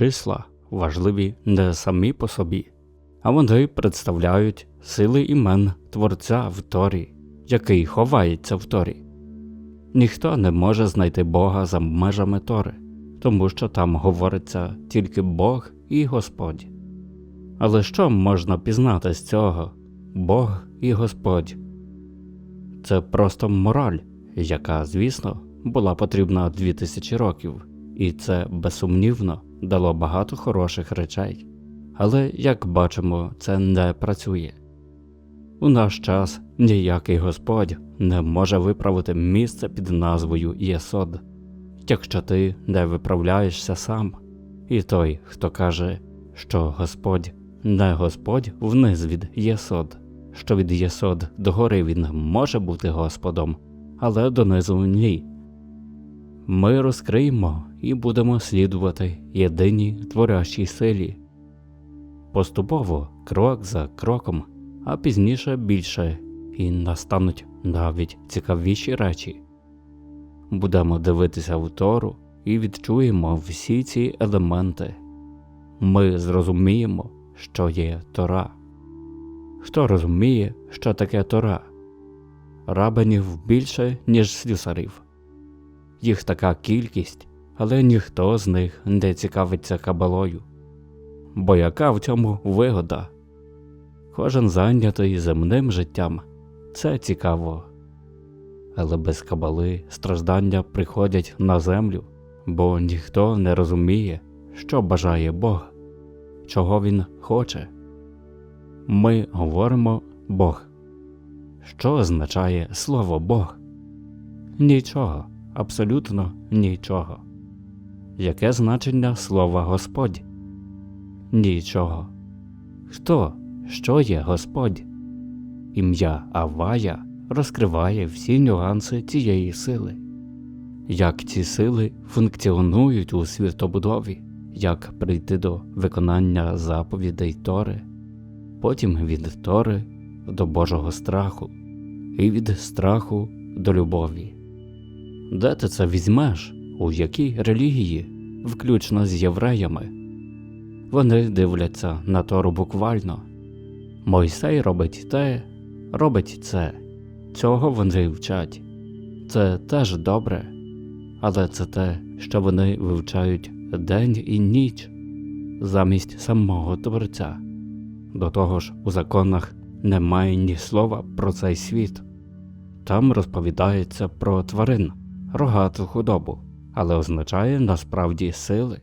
числа важливі не самі по собі, а вони представляють сили імен Творця в Торі, який ховається в Торі. Ніхто не може знайти Бога за межами Тори, тому що там говориться тільки Бог і Господь. Але що можна пізнати з цього Бог і Господь? Це просто мораль, яка, звісно, була потрібна 2000 років, і це безсумнівно дало багато хороших речей. Але, як бачимо, це не працює. У наш час ніякий Господь не може виправити місце під назвою Єсод, якщо ти не виправляєшся сам, і той, хто каже, що Господь не Господь вниз від Єсод, що від Єсод догори він може бути Господом, але донизу ні. Ми розкриємо і будемо слідувати єдиній творящій силі. Поступово, крок за кроком, а пізніше більше, і настануть навіть цікавіші речі. Будемо дивитися в Тору і відчуємо всі ці елементи. Ми зрозуміємо, що є Тора. Хто розуміє, що таке Тора? Рабанів більше, ніж слюсарів. Їх така кількість, але ніхто з них не цікавиться кабалою. Бо яка в цьому вигода? Кожен зайнятий земним життям це цікаво. Але без кабали страждання приходять на землю, бо ніхто не розуміє, що бажає Бог, чого Він хоче. Ми говоримо Бог. Що означає слово Бог? Нічого, абсолютно нічого. Яке значення слова Господь? Нічого. Хто, що є Господь? Ім'я Авая розкриває всі нюанси цієї сили, як ці сили функціонують у світобудові, як прийти до виконання заповідей Тори, потім від Тори до Божого страху, і від страху до любові. Де ти це візьмеш? У якій релігії, включно з євреями? Вони дивляться на Тору буквально. Мойсей робить те, робить це, цього вони вчать. Це теж добре, але це те, що вони вивчають день і ніч замість самого Творця. До того ж, у законах немає ні слова про цей світ. Там розповідається про тварин, рогату худобу, але означає насправді сили.